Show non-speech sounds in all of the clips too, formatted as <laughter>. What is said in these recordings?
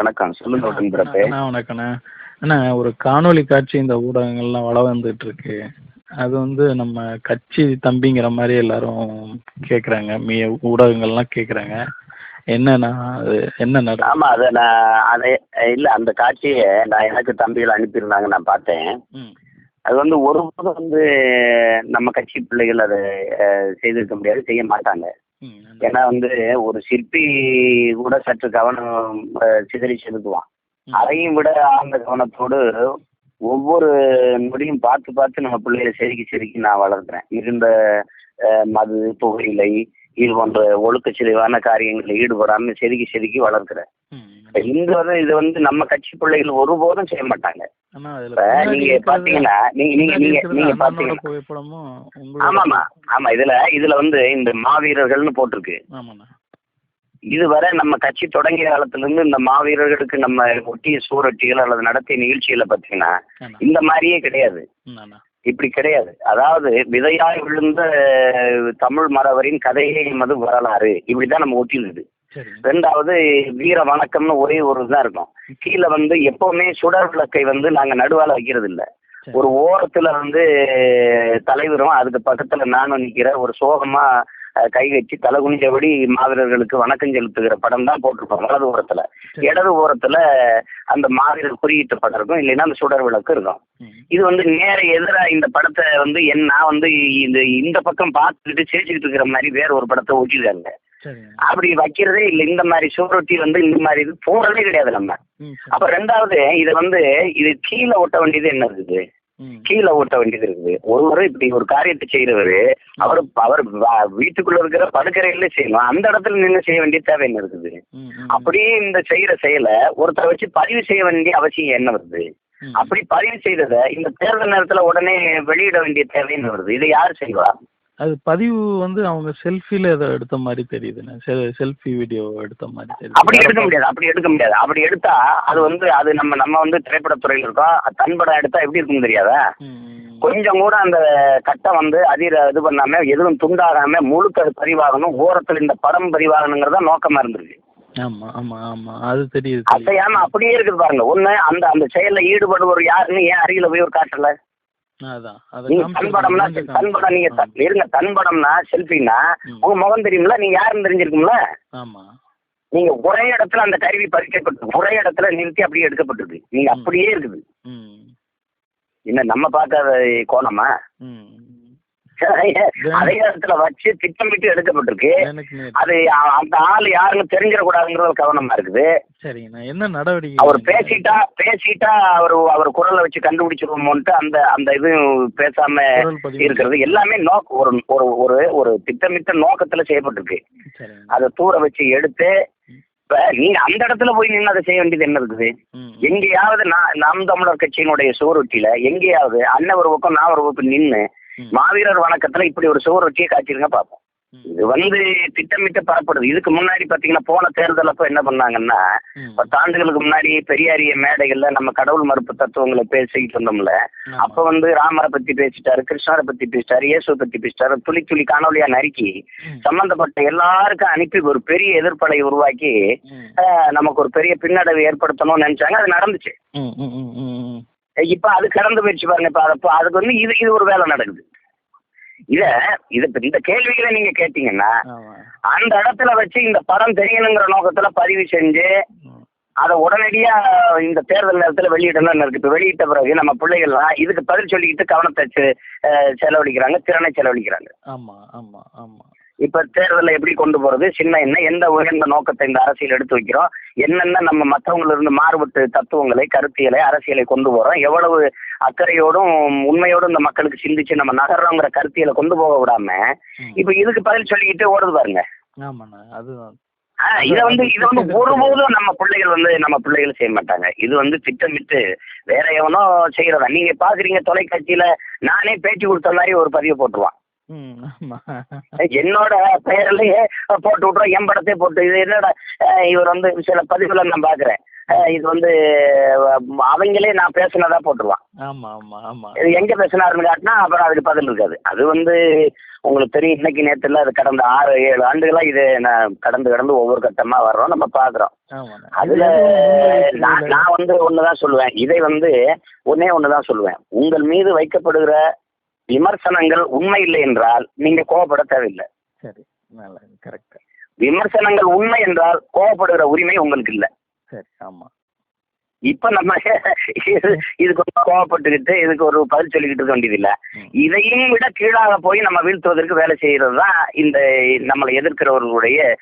வணக்கம். சொல்லுங்க வணக்கண்ணே அண்ணா ஒரு காணொளி காட்சி இந்த ஊடகங்கள்லாம் வள வந்துட்டு இருக்கு அது வந்து நம்ம கட்சி தம்பிங்கிற மாதிரி எல்லாரும் கேட்குறாங்க மீ ஊடகங்கள்லாம் கேட்குறாங்க என்னண்ணா அது என்ன நட ஆமா அதை நான் அதை இல்ல அந்த காட்சியை நான் எனக்கு தம்பிகள் அனுப்பியிருந்தாங்க நான் பார்த்தேன். அது வந்து ஒருபோதும் வந்து நம்ம கட்சி பிள்ளைகள் அதை செய்திருக்க முடியாது செய்ய மாட்டாங்க. ஏன்னா வந்து ஒரு சிற்பி கூட சற்று கவனம் சிதறி ம். அதையும் விட ஆழ்ந்த கவனத்தோடு ஒவ்வொரு நொடியும் பார்த்து பார்த்து நம்ம பிள்ளைகளை செதுக்கி செதுக்கி நான் வளர்க்குறேன். இருந்த மது புகையிலை இது போன்ற ஒழுக்க சிதைவான காரியங்களில் ஈடுபடாம செதுக்கி செதுக்கி இப்ப இந்த வந்து இது வந்து நம்ம கட்சி பிள்ளைகள் ஒருபோதும் செய்ய மாட்டாங்க. நீங்க பாத்தீங்கன்னா நீங்க நீங்க நீங்க நீங்க பாத்தீங்கன்னா ஆமாமா ஆமா இதுல இதுல வந்து இந்த மாவீரர்கள்னு போட்டிருக்கு. இதுவரை நம்ம கட்சி தொடங்கிய காலத்துல இருந்து இந்த மாவீரர்களுக்கு நம்ம ஒட்டிய சூரட்டிகள் அல்லது நடத்திய நிகழ்ச்சிகளை பார்த்தீங்கன்னா அண்ணா இந்த மாதிரியே கிடையாது. இப்படி கிடையாது. அதாவது விதையாய் விழுந்த தமிழ் மறவரின் கதையே எமது வரலாறு. இப்படிதான் நம்ம சரிங்க. ரெண்டாவது வீர வணக்கம்னு ஒரே ஒரு தான் இருக்கும். கீழே வந்து எப்பவுமே சுடர் விளக்கை வந்து நாங்க நடுவால வைக்கிறது இல்ல. ஒரு ஓரத்துல வந்து தலைவரும் அதுக்கு பக்கத்துல நானும் நிக்கிற ஒரு சோகமா கை வச்சு தலை குனிஞ்சபடி மாவீரர்களுக்கு வணக்கம் செலுத்துகிற படம் தான் போட்டிருப்போம் வலது ஓரத்துல. இடது ஓரத்துல அந்த மாவீரர் குறியீட்டு படம் இருக்கும் இல்லைன்னா அந்த சுடர் விளக்கு இருக்கும். இது வந்து நேர எதிரா இந்த படத்தை வந்து என் நான் வந்து இந்த இந்த பக்கம் பார்த்துக்கிட்டு சிரிச்சுக்கிட்டு இருக்கிற மாதிரி வேற ஒரு படத்தை ஒட்டிருக்காங்க அப்படி வைக்கிறதே இல்லை இந்த மாதிரி சுவரொட்டி வந்து இந்த மாதிரி இது போடுறதே கிடையாது நம்ம. அப்ப ரெண்டாவது இது வந்து இது கீழே ஒட்ட வேண்டியது என்ன இருக்குது? கீழே ஒட்ட வேண்டியது இருக்குது. ஒருவர் இப்படி ஒரு காரியத்தை செய்யறவரு அவர் அவர் வீட்டுக்குள்ள இருக்கிற படுக்கறையில செய்யணும் அந்த இடத்துல நின்று செய்ய வேண்டிய தேவை என்ன இருக்குது? அப்படியே இந்த செய்யற செயலை ஒருத்தரை வச்சு பதிவு செய்ய வேண்டிய அவசியம் என்ன வருது. அப்படி பதிவு செய்ததை இந்த தேர்தல் நேரத்துல உடனே வெளியிட வேண்டிய தேவை என்ன வருது? இதை யார் செய்வா? அது பதிவு வந்து அவங்க செல்ஃபில ஏதோ எடுத்த மாதிரி தெரியுதுண்ணே செல்ஃபி வீடியோ எடுத்த மாதிரி அப்படி தெரியுது எடுக்க முடியாது அப்படி எடுக்க முடியாது. அப்படி எடுத்தா அது வந்து அது நம்ம நம்ம வந்து திரைப்படத்துறையில் இருக்கோம் தன் படம் எடுத்தா எப்படி இருக்கும் தெரியாதா. கொஞ்சம் கூட அந்த கட்டை வந்து அதிர இது பண்ணாம எதுவும் துண்டாகாம முழுக்க அது பதிவாகணும். ஓரத்தில் இந்த படம் பதிவாகணுங்கிறதா நோக்கமா இருந்திருக்கு. ஆமா ஆமா ஆமா. அது தெரியுது. அசையாம அப்படியே இருக்குது பாருங்க. ஒண்ணு அந்த அந்த செயல்ல ஈடுபடுவர் யாருன்னு ஏன் அருகில போய் ஒரு காட்டல அதான். அதை நீங்க இருங்க தன் படம்னா செல்ஃபின்னா. உங்க முகம் தெரியும்ல நீங்க யாருன்னு தெரிஞ்சிருக்கும்ல? நீங்க ஒரே இடத்துல அந்த கருவி பறிக்கப்பட்டு ஒரே இடத்துல நிறுத்தி அப்படியே எடுக்கப்பட்டிருக்கு. நீங்க. அப்படியே இருக்குது. என்ன நம்ம பார்க்காத கோணமா? <laughs> அதே இடத்துல வச்சு திட்டமிட்டு எடுக்கப்பட்டிருக்கு. அது அந்த ஆள் யாருன்னு தெரிஞ்சிடக்கூடாதுங்கிற கவனமா இருக்குது. சரிங்கண்ணா என்ன நடவடிக்கை அவர் பேசிட்டா பேசிட்டா அவர் அவர் குரலை வச்சு கண்டுபிடிச்சிருவோமோன்ட்டு அந்த அந்த இது பேசாம இருக்கிறது. எல்லாமே நோக்க ஒரு ஒரு ஒரு ஒரு திட்டமிட்ட நோக்கத்துல செய்யப்பட்டிருக்கு. அதை தூர வச்சு எடுத்து இப்ப நீங்க அந்த இடத்துல போய் நின்று அதை செய்ய வேண்டியது என்ன இருக்குது? எங்கேயாவது நான் நாம் தமிழர் கட்சியினுடைய சுவரொட்டியில எங்கேயாவது அண்ணன் ஒரு பக்கம் நான் ஒரு பக்கம் நின்று. மாவீரர் வணக்கத்துல இப்படி ஒரு சுவரொட்டியை காட்டிருங்க பார்ப்போம். இது வந்து திட்டமிட்டு பரப்படுது இதுக்கு முன்னாடி பாத்தீங்கன்னா போன தேர்தல் அப்ப என்ன பண்ணாங்கன்னா. பத்தாண்டுகளுக்கு முன்னாடி பெரியாரிய மேடைகள்ல நம்ம கடவுள் மறுப்பு தத்துவங்களை பேசிக்கிட்டு இருந்தோம்ல. அப்ப வந்து ராமரை பத்தி பேசிட்டாரு கிருஷ்ணரை பத்தி பேசிட்டாரு இயேசுவை பத்தி பேசிட்டாரு துளி துளி காணொலியா நறுக்கி. சம்பந்தப்பட்ட எல்லாருக்கும் அனுப்பி ஒரு பெரிய எதிர்ப்பலை உருவாக்கி நமக்கு ஒரு பெரிய பின்னடைவு ஏற்படுத்தணும்னு நினைச்சாங்க அது நடந்துச்சு. இப்ப அது கடந்து போயிடுச்சு பாருங்க. இப்ப அது- அதுக்கு வந்து இது இது ஒரு வேலை நடக்குது. இத இது இந்த கேள்விகளை நீங்க கேட்டீங்கன்னா அந்த இடத்துல வச்சு இந்த படம் தெரியணுங்கிற நோக்கத்துல பதிவு செஞ்சு. அதை உடனடியா இந்த தேர்தல் நேரத்துல வெளியிடணும்னு இருக்கு. இப்ப வெளியிட்ட பிறகு நம்ம பிள்ளைகள்லாம் இதுக்கு பதில் சொல்லிக்கிட்டு கவனத்தை செலவழிக்கிறாங்க திறனை செலவழிக்கிறாங்க. ஆமா ஆமா ஆமா. இப்ப தேர்தலை எப்படி கொண்டு போறது? சின்ன என்ன? எந்த உயர்ந்த நோக்கத்தை இந்த அரசியல் எடுத்து வைக்கிறோம்? என்னென்ன நம்ம மற்றவங்கள இருந்து மாறுபட்டு தத்துவங்களை கருத்தியலை அரசியலை கொண்டு போறோம்? எவ்வளவு அக்கறையோடும் உண்மையோடும் இந்த மக்களுக்கு சிந்திச்சு நம்ம நகர்றோங்கிற கருத்தியலை கொண்டு போக விடாம. இப்ப இதுக்கு பதில் சொல்லிக்கிட்டு ஓடுது பாருங்க. ஆமாண்ணா அதுதான். இதை வந்து இதை வந்து ஒருபோதும் நம்ம பிள்ளைகள் வந்து நம்ம பிள்ளைகள் செய்ய மாட்டாங்க. இது வந்து திட்டமிட்டு வேற எவனோ செய்யறதா? நீங்க பாக்குறீங்க தொலைக்காட்சியில நானே பேட்டி கொடுத்த மாதிரி ஒரு பதிவு போட்டுருவான். என்னோட பெயர்லயே போட்டு விட்றோம் என் படத்தை போட்டு. இது என்னடா இவர் வந்து சில பதிவுல நான் பாக்குறேன் இது வந்து அவங்களே நான் பேசுனதா போட்டுருவான். ஆமா ஆமா ஆமா. இது எங்க பேசினாருன்னு காட்டினா அப்புறம் அதுக்கு பதில் இருக்காது. அது வந்து உங்களுக்கு தெரியும் இன்னைக்கு நேரத்துல அது கடந்த ஆறு ஏழு ஆண்டுகளா இது நான் கடந்து கடந்து ஒவ்வொரு கட்டமா வர்றோம். நம்ம பாக்குறோம் அதுல நான் வந்து ஒண்ணுதான் சொல்லுவேன். இதை வந்து ஒன்னே ஒண்ணுதான் சொல்லுவேன். உங்கள் மீது வைக்கப்படுகிற விமர்சனங்கள் உண்மை இல்லை என்றால் நீங்க கோவப்பட தேவையில்லை. சரி கரெக்ட் விமர்சனங்கள் உண்மை என்றால் கோவப்படுகிற உரிமை உங்களுக்கு இல்லை. சரி ஆமா. இப்ப நம்ம இது- இதுக்கு ரொம்ப கோவப்பட்டுக்கிட்டு இதுக்கு ஒரு பதில் சொல்லிக்கிட்டு இருக்க வேண்டியதில்லை. இதையும் விட கீழாக போய் நம்ம வீழ்த்துவதற்கு வேலை செய்யறது தான் இந்த நம்மளை எதிர்க்கிறவர்களுடைய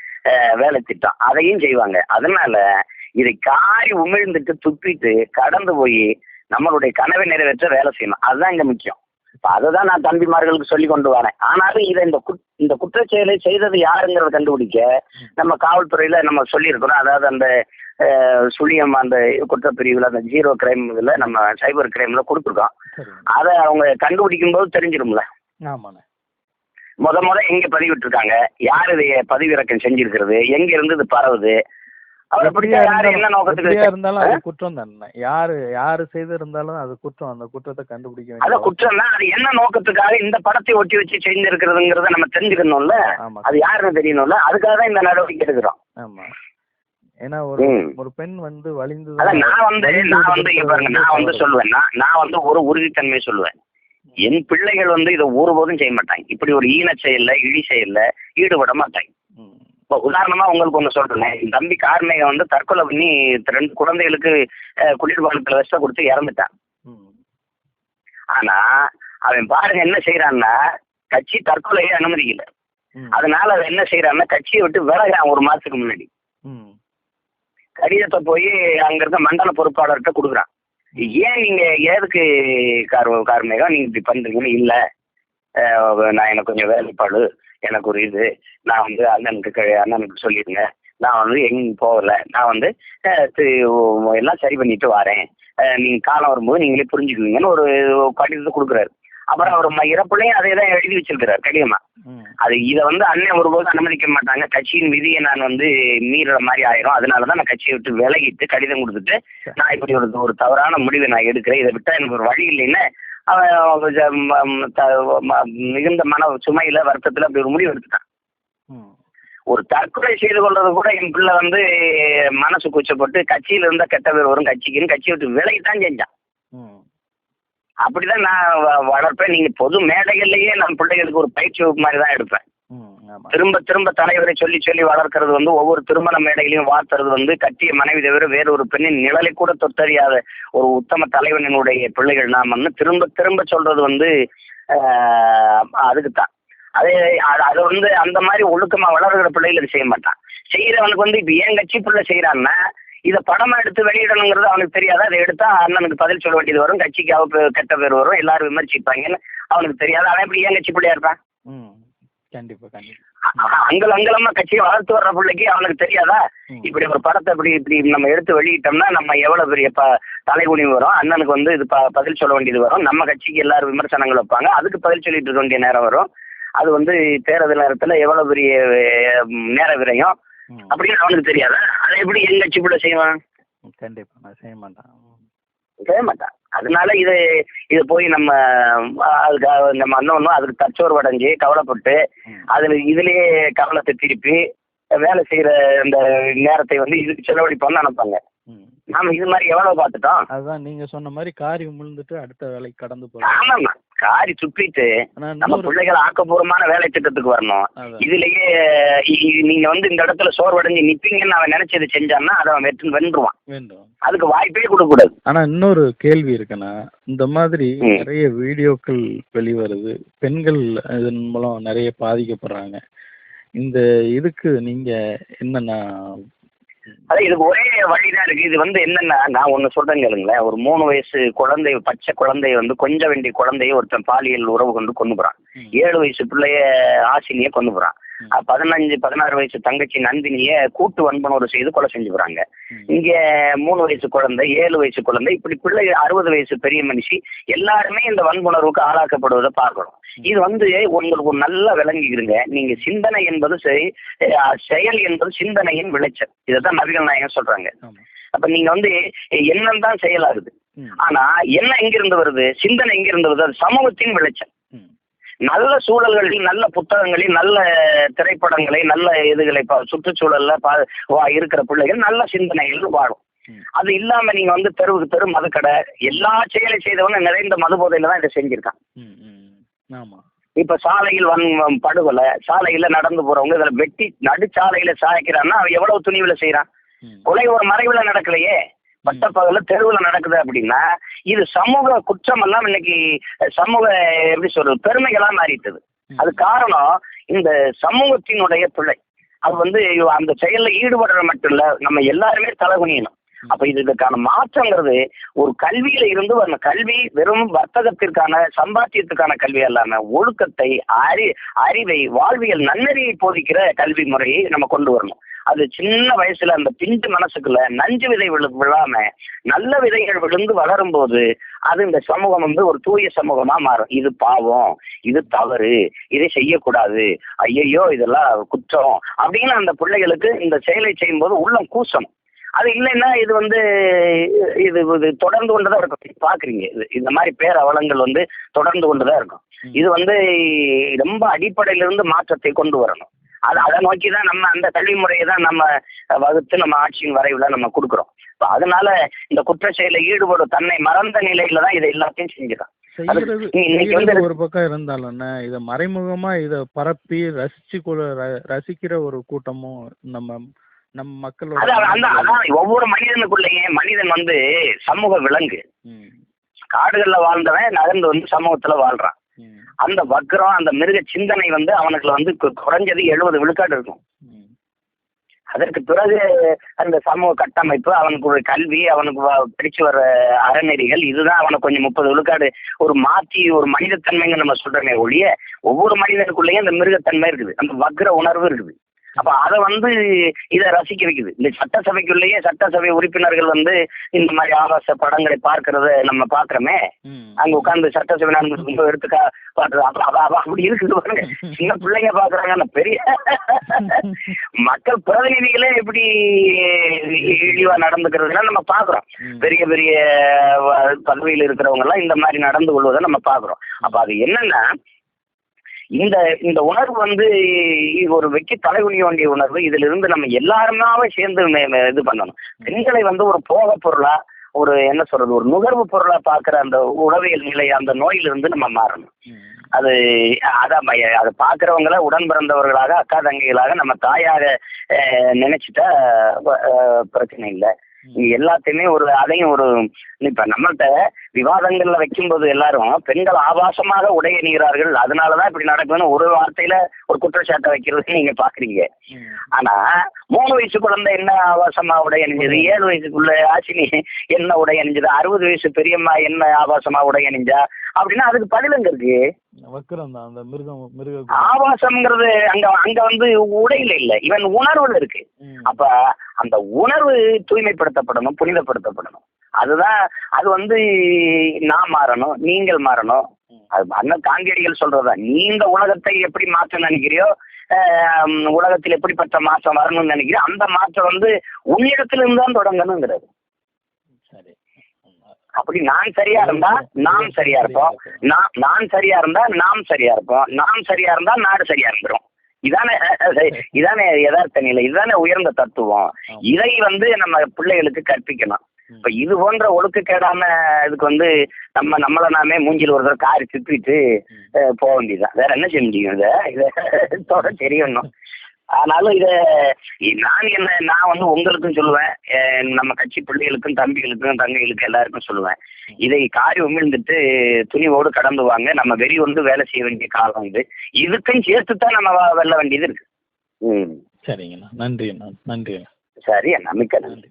வேலை திட்டம். அதையும் செய்வாங்க. அதனால இதை காரி உமிழ்ந்துட்டு துப்பிட்டு கடந்து போய் நம்மளுடைய கனவை நிறைவேற்ற வேலை செய்யணும். அதுதான் இங்க முக்கியம். இப்ப அதை தான் நான் தம்பிமார்களுக்கு சொல்லி கொண்டு வரேன். ஆனாலும் இதை இந்த குட் இந்த குற்றச்செயலை செய்தது யாருங்கிறத கண்டுபிடிக்க நம்ம காவல்துறையில நம்ம சொல்லியிருக்கிறோம். அதாவது அந்த சுழியம் அந்த குற்றப்பிரிவில் அந்த ஜீரோ கிரைம் இதில் நம்ம சைபர் கிரைம்ல கொடுத்துருக்கோம். அதை அவங்க கண்டுபிடிக்கும் போது தெரிஞ்சிரும்ல ஆமாண்ணே. முத முத எங்க பதிவிட்டிருக்காங்க. யார் இதை பதிவிறக்கம் செஞ்சிருக்கிறது? எங்க இருந்து இது பரவுது? இருந்தாலும் அது குற்றம் தானே. யாரு யாரு செய்து இருந்தாலும் அது குற்றம். அந்த குற்றத்தை கண்டுபிடிக்க வேண்டிய குற்றம் தான் அது என்ன நோக்கத்துக்காக இந்த படத்தை ஒட்டி வச்சு செஞ்சிருக்கிறதுங்கிறத நம்ம தெரிஞ்சுக்கணும்ல? அது யாருன்னு தெரியணும்ல? அதுக்காக தான் இந்த நடவடிக்கை எடுக்கிறோம். ஆமா. ஏன்னா ஒரு. ஒரு பெண் வந்து வலிந்து நான் வந்து நான் வந்து பாருங்க நான் வந்து சொல்லுவேன். நான் நான் வந்து ஒரு உறுதித்தன்மை சொல்லுவேன். என் பிள்ளைகள் வந்து இதை ஒருபோதும் செய்ய மாட்டாங்க. இப்படி ஒரு ஈன செயல்ல இழி செயல்ல ஈடுபட மாட்டாங்க. இப்போ உதாரணமா உங்களுக்கு ஒன்று சொல்றேன் என் தம்பி கார்மேக வந்து தற்கொலை பண்ணி ரெண்டு குழந்தைகளுக்கு அஹ், குளிர்பானத்துல விஷம் கொடுத்து இறந்துட்டான். ஆனா அவன் பாருங்க என்ன செய்யறான்னா கட்சி தற்கொலையை அனுமதிக்கல. அதனால அவன் என்ன செய்யறான்னா கட்சியை விட்டு விலகிறான் ஒரு மாசத்துக்கு முன்னாடி. கடிதத்தை போய் அங்க இருக்க மண்டல பொறுப்பாளர்கிட்ட கொடுக்குறான். ஏன் நீங்க எதுக்கு கார் கார்மேகம் நீங்க இப்படி பண்றீங்கன்னு இல்ல. நான் எனக்கு கொஞ்சம் வேலைப்பாடு. எனக்கு ஒரு இது. நான் வந்து அண்ணனுக்கு அண்ணனுக்கு சொல்லிடுங்க நான் வந்து எங்கேயும் போகல. நான் வந்து எல்லாம் சரி பண்ணிட்டு வரேன். அஹ், நீங்க காலம் வரும்போது நீங்களே புரிஞ்சுக்குவீங்கன்னு ஒரு கடிதத்தை கொடுக்குறாரு. அப்புறம் அவர் இறப்புலையும் அதே தான் எழுதி வச்சிருக்கிறார் கடிதமா. அது இதை வந்து அண்ணன் ஒருபோதும் அனுமதிக்க மாட்டாங்க. கட்சியின் விதியை நான் வந்து மீறுற மாதிரி ஆயிரும். அதனால தான் நான் கட்சியை விட்டு விலகிட்டு கடிதம் கொடுத்துட்டு நான் இப்படி ஒரு ஒரு தவறான முடிவை நான் எடுக்கிறேன். இதை விட்டா எனக்கு ஒரு வழி இல்லைன்னு அவன் மிகுந்த மன சுமையில வருத்தத்துல அப்படி ஒரு முடிவு எடுத்துட்டான். ஒரு தற்கொலை செய்து கொள்றது கூட என் பிள்ளை வந்து மனசு கூச்சப்பட்டு கட்சியில இருந்தா கெட்ட பேர் வரும் கட்சிக்குன்னு கட்சியை விட்டு விலகித்தான் செஞ்சான் ம். அப்படிதான் நான் வளர்ப்பேன் நீங்க பொது மேடைகள்லயே நான் பிள்ளைகளுக்கு ஒரு பயிற்சி வகுப்பு மாதிரி தான் எடுப்பேன் திரும்ப திரும்ப தலைவரை சொல்லி சொல்லி வளர்க்கறது வந்து ஒவ்வொரு திருமண மேடைகளையும் வார்த்தறது வந்து கட்டிய மனைவி தவிர வேற ஒரு பெண்ணின் நிழலை கூட தொட்டறியாத ஒரு உத்தம தலைவனினுடைய பிள்ளைகள் நாம் வந்து திரும்ப திரும்ப சொல்றது வந்து அதுக்கு தான் அதே அது அது வந்து அந்த மாதிரி ஒழுக்கமா வளர்கிற பிள்ளைகள் இது செய்ய மாட்டான். செய்யறவனுக்கு வந்து இப்ப ஏன் கட்சி பிள்ளை செய்யறான்னா இதை படமா எடுத்து வெளியிடணுங்கிறது அவனுக்கு தெரியாத? அதை எடுத்தா அண்ணனுக்கு பதில் சொல்ல வேண்டியது வரும் கட்சிக்கு அவ கெட்ட பேர் வரும் எல்லாரும் விமர்சிப்பாங்கன்னு அவனுக்கு தெரியாது. அவன் இப்படி ஏன் கட்சி பிள்ளையா இருப்பான்? கண்டிப்பா கண்டிப்பா. அங்கல அங்கலமா கட்சியை வளர்த்து வர்ற பிள்ளைக்கு அவனுக்கு தெரியாதா. இப்படி ஒரு படத்தை இப்படி இப்படி நம்ம எடுத்து வெளியிட்டோம்னா நம்ம எவ்வளவு பெரிய ப தலைகுனிவு வரும்? அண்ணனுக்கு வந்து இது ப பதில் சொல்ல வேண்டியது வரும். நம்ம கட்சிக்கு எல்லாரும் விமர்சனங்கள் வைப்பாங்க. அதுக்கு பதில் சொல்லிட்டு இருக்க வேண்டிய நேரம் வரும். அது வந்து தேர்தல் நேரத்துல எவ்வளவு பெரிய நேர விரயம். அப்படின்னு அவனுக்கு தெரியாதா? அதை எப்படி எங்க கட்சி பிள்ளை செய்வான்? கண்டிப்பா செய்ய மாட்டேன். செய்ய மாட்டான். அதனால இது இது போய் நம்ம அதுக்கு நம்ம அண்ணனும் அதுக்கு தச்சோர்வு அடைஞ்சு கவலைப்பட்டு. அதுல இதுலயே கவனத்தை திருப்பி வேலை செய்யற இந்த நேரத்தை வந்து இதுக்கு செலவழிப்போம்னு நினைப்பாங்க. நாம இது மாதிரி எவ்வளவு பார்த்துட்டோம்? அதுதான் நீங்க சொன்ன மாதிரி காரி உமிழ்ந்துட்டு அடுத்த வேலைக்கு கடந்து போறோம். ஆமாம்மா. காரி ஆனா நம்ம பிள்ளைகள் ஆக்கப்பூர்வமான வேலை திட்டத்துக்கு வரணும். அதான். இதுலயே நீங்க வந்து இந்த இடத்துல சோர்வடைஞ்சு நிப்பீங்கன்னு அவன் நினைச்சது செஞ்சான்னா அதை அவன் வெற்றி வென்றுவான். அதுக்கு வாய்ப்பே கொடுக்க கூடாது ஆனா இன்னொரு கேள்வி இருக்குன்னா இந்த மாதிரி. நிறைய வீடியோக்கள் வெளிவருது. பெண்கள் இதன் மூலம் நிறைய பாதிக்கப்படுறாங்க. இந்த இதுக்கு நீங்க என்னன்னா அதான் இதுக்கு ஒரே வழிதான் இருக்கு. இது வந்து என்னன்னா நான் ஒண்ணு சொல்றேன் கேளுங்களேன். ஒரு மூணு வயசு குழந்தை பச்சை குழந்தைய வந்து கொஞ்ச வேண்டிய குழந்தைய ஒருத்தன் பாலியல் உறவு கொண்டு கொண்டு போறான். ஏழு வயசு பிள்ளைய ஆசினிய கொண்டு போறான். பதினஞ்சு பதினாறு வயசு தங்கச்சி நந்தினிய கூட்டு வன்புணர்வு செய்து கொலை செஞ்சு போறாங்க. ம். இங்க மூணு வயசு குழந்தை ஏழு வயசு குழந்தை இப்படி பிள்ளை அறுபது வயசு பெரிய மனுஷி எல்லாருமே இந்த வன்புணர்வுக்கு ஆளாக்கப்படுவதை பார்க்கணும். இது வந்து உங்களுக்கு ஒரு நல்லா விளங்கிக்கிறீங்க நீங்க சிந்தனை என்பது சரி செயல் என்பது சிந்தனையின் விளைச்சல். இதைத்தான் நபிகள் நாயகம் சொல்றாங்க. அப்ப நீங்க வந்து எண்ணம் தான் செயலாகுது. ஆனா எண்ணம் எங்கிருந்து வருது? சிந்தனை எங்கிருந்து வருது? அது சமூகத்தின் விளைச்சல். நல்ல சூழல்களில் நல்ல புத்தகங்களில் நல்ல திரைப்படங்களை நல்ல இதுகளை சுற்றுச்சூழல்ல இருக்கிற பிள்ளைகள் நல்ல சிந்தனைகள் வாழும். அது இல்லாம நீங்க வந்து தெருவுக்கு தெரு மதுக்கடை எல்லா செயலை செய்தவன நிறைந்த மது போதையில தான் இதை செஞ்சிருக்கான். இப்ப சாலையில் வன் படுகொலை சாலையில நடந்து போறவங்க இதுல வெட்டி நடுச்சாலையில சாய்க்கிறான்னா அவன் எவ்வளவு துணிவுல செய்யறான். கொலை ஒரு மறைவுல நடக்கலையே. பட்டப்பகல தெருவுல நடக்குது அப்படின்னா இது சமூக குற்றம் எல்லாம் இன்னைக்கு சமூக எப்படி சொல்றது பெருமைகளா மாறிட்டது. அது காரணம் இந்த சமூகத்தினுடைய பிழை. அது வந்து அந்த செயல்ல ஈடுபடுற மட்டும் இல்ல நம்ம எல்லாருமே தலைகுனியணும் அப்ப இது இதுக்கான மாற்றங்கிறது ஒரு கல்வியில இருந்து அந்த கல்வி வெறும் வர்த்தகத்திற்கான சம்பாத்தியத்துக்கான கல்வி அல்லாம ஒழுக்கத்தை அறி அறிவை வாழ்வியல் நன்னறியை போதிக்கிற கல்வி முறையை நம்ம கொண்டு வரணும். அது சின்ன வயசுல அந்த பிஞ்சு மனசுக்குள்ள நஞ்சு விதை விழு விழாம நல்ல விதைகள் விழுந்து வளரும் போது அது இந்த சமூகம் வந்து ஒரு தூய சமூகமா மாறும். இது பாவம் இது தவறு இதை செய்யக்கூடாது ஐயையோ இதெல்லாம் குற்றம் அப்படின்னு அந்த பிள்ளைகளுக்கு இந்த செயலை செய்யும்போது உள்ளம் கூசணும் அது இல்லைன்னா இது வந்து இது இது தொடர்ந்து கொண்டுதான் இருக்கும். பாக்குறீங்க இது இந்த மாதிரி பேரவலங்கள் வந்து தொடர்ந்து கொண்டுதான் இருக்கும். இது வந்து ரொம்ப அடிப்படையிலிருந்து மாற்றத்தை கொண்டு வரணும். அது அதை நோக்கி தான் நம்ம அந்த கல்வி முறையை தான் நம்ம வகுத்து நம்ம ஆட்சியின் வரைவில் நம்ம கொடுக்குறோம். இப்ப அதனால இந்த குற்ற செயலில் ஈடுபடும் தன்னை மறந்த நிலையில தான் இதை எல்லாத்தையும் செய்யறது ஒரு பக்கம் இருந்தாலும் இத மறைமுகமா இத பரப்பி ரசிச்சு ரசிக்கிற ஒரு கூட்டமும் நம்ம நம்ம மக்களோட ஒவ்வொரு மனிதனுக்குள்ளேயே மனிதன் வந்து சமூக விலங்கு. காடுகள்ல வாழ்ந்தவன் நகர்ந்து வந்து சமூகத்துல வாழ்றான். அந்த வக்ரம் அந்த மிருக சிந்தனை வந்து அவனுக்கு வந்து குறைஞ்சது எழுபது விழுக்காடு இருக்கும். அதற்கு பிறகு அந்த சமூக கட்டமைப்பு அவனுக்கு ஒரு கல்வி அவனுக்கு பிடிச்சு வர அறநெறிகள் இதுதான் அவனுக்கு கொஞ்சம் முப்பது விழுக்காடு. ஒரு மாற்றி ஒரு மனிதத்தன்மைங்க நம்ம சொல்றோமே ஒழிய ஒவ்வொரு மனிதனுக்குள்ளேயும் அந்த மிருகத்தன்மை இருக்குது. அந்த வக்ர உணர்வு இருக்குது. அப்ப அதை வந்து இதை ரசிக்க வைக்குது இந்த சட்டசபைக்குள்ளேயே சட்டசபை உறுப்பினர்கள் வந்து இந்த மாதிரி ஆபாச படங்களை பார்க்கறத நம்ம பாக்குறோமே. அங்க உட்கார்ந்து சட்டசபை நடந்து எடுத்துக்கா அப்ப அப்படி இருக்குது பாருங்க. சின்ன பிள்ளைங்க பாக்குறாங்க பெரிய மக்கள் பிரதிநிதிகளே எப்படி இழிவா நடந்துக்கிறதுனா நம்ம பாக்குறோம். பெரிய பெரிய பதவியில் இருக்கிறவங்க எல்லாம் இந்த மாதிரி நடந்து கொள்வதை நம்ம பாக்குறோம். அப்ப அது என்னன்னா இந்த இந்த உணர்வு வந்து ஒரு வெக்கி தலைகுனிய வேண்டிய உணர்வு. இதுல இருந்து நம்ம எல்லாருமாவே சேர்ந்து இது பண்ணணும். பெண்களை வந்து ஒரு போக பொருளா ஒரு என்ன சொல்றது ஒரு நுகர்வு பொருளா பாக்குற அந்த உளவியல் நிலை அந்த நோயிலிருந்து நம்ம மாறணும். அது அதான் அதை பார்க்குறவங்கள உடன் பிறந்தவர்களாக அக்கா தங்கைகளாக நம்ம தாயாக நினைச்சிட்டா பிரச்சனை இல்லை. எல்லாத்தையுமே ஒரு அதையும் ஒரு இப்ப நம்மள்ட்ட விவாதங்கள்ல வைக்கும்போது எல்லாரும் பெண்கள் ஆபாசமாக உடை அணிகிறார்கள். அதனாலதான் இப்படி நடக்குதுன்னு ஒரு வார்த்தையில ஒரு குற்றச்சாட்டை வைக்கிறது நீங்க பாக்குறீங்க. ஆனா மூணு வயசு குழந்தை என்ன ஆபாசமா உடை அணிஞ்சது? ஏழு வயசுக்குள்ள ஆசினி என்ன உடை அணிஞ்சது? அறுபது வயசு பெரியம்மா என்ன ஆபாசமா உடை அணிஞ்சா? அப்படின்னா அதுக்கு பதில் எங்க இருக்கு ஆபாசம்ங்கிறது அங்க அங்க வந்து உடையில இல்ல இவன் உணர்வுல இருக்கு. அப்ப அந்த உணர்வு தூய்மைப்படுத்தப்படணும் புனிதப்படுத்தப்படணும். அதுதான் அது வந்து நான் மாறணும் நீங்கள் மாறணும். அது அண்ணன் காந்தியடிகள் சொல்றதா நீ இந்த உலகத்தை எப்படி மாற்ற நினைக்கிறியோ உலகத்தில் எப்படிப்பட்ட மாற்றம் வரணும்னு நினைக்கிறியோ அந்த மாற்றம் வந்து உன்னிடத்திலிருந்து தான் தொடங்கணுங்கிறது. சரி. அப்படி நான் சரியா இருந்தா நாம் சரியா இருப்போம். நான் நான் சரியா இருந்தா நாம் சரியா இருப்போம். நாம் சரியா இருந்தா நாடு சரியா இருந்துரும். இதானே இதானே யதார்த்த நிலை இதுதானே உயர்ந்த தத்துவம். இதை வந்து நம்ம பிள்ளைகளுக்கு கற்பிக்கணும். இப்ப இது போன்ற ஒழுக்க கேடாம இதுக்கு வந்து நம்ம நம்மள நாமே மூஞ்சில் ஒரு தடவை காரி அஹ், போக வேண்டியதுதான். வேற என்ன செய்ய முடியும் இதை? இதை <laughs> தொட தெரியணும். ஆனாலும் இதை நான் என்ன நான் வந்து உங்களுக்கும் சொல்லுவேன் நம்ம கட்சி பிள்ளைகளுக்கும் தம்பிகளுக்கும் தங்கைகளுக்கும் எல்லாருக்கும் சொல்லுவேன். இதை காரி உமிழ்ந்துட்டு துணிவோடு கடந்து வாங்க நம்ம வெறி வந்து வேலை செய்ய வேண்டிய காலம் இது. இதுக்கும் சேர்த்து தான் நம்ம வெல்ல வேண்டியது இருக்கு. ம். சரிங்கண்ணா. நன்றி நன்றி சரி அண்ணா. மிக்க நன்றி.